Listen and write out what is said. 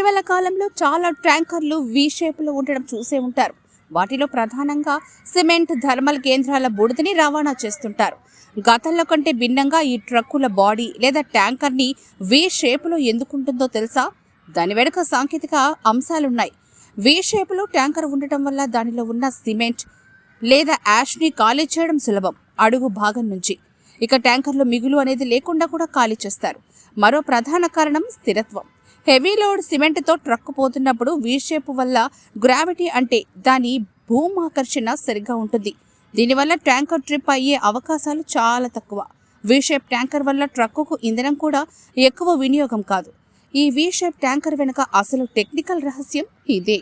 ఇటీవల కాలంలో చాలా ట్యాంకర్లు వి షేపులో ఉండడం చూసే ఉంటారు. వాటిలో ప్రధానంగా సిమెంట్ థర్మల్ కేంద్రాల బుడిదని రవాణా చేస్తుంటారు. గతంలో కంటే భిన్నంగా ఈ ట్రక్కుల బాడీ లేదా ట్యాంకర్ని వి షేపులో ఎందుకుంటుందో తెలుసా? దాని వెనుక సాంకేతిక అంశాలున్నాయి. వి షేపులో ట్యాంకర్ ఉండటం వల్ల దానిలో ఉన్న సిమెంట్ లేదా యాష్ని ఖాళీ చేయడం సులభం అడుగు భాగం నుంచి. ఇక ట్యాంకర్లో మిగులు అనేది లేకుండా కూడా ఖాళీ చేస్తారు. మరో ప్రధాన కారణం స్థిరత్వం. హెవీ లోడ్ సిమెంట్తో ట్రక్ పోతున్నప్పుడు వీ షేప్ వల్ల గ్రావిటీ అంటే దాని భూమాకర్షణ సరిగ్గా ఉంటుంది. దీనివల్ల ట్యాంకర్ ట్రిప్ అయ్యే అవకాశాలు చాలా తక్కువ. వీ షేప్ ట్యాంకర్ వల్ల ట్రక్కుకు ఇంధనం కూడా ఎక్కువ వినియోగం కాదు. ఈ వీ షేప్ ట్యాంకర్ వెనుక అసలు టెక్నికల్ రహస్యం ఇదే.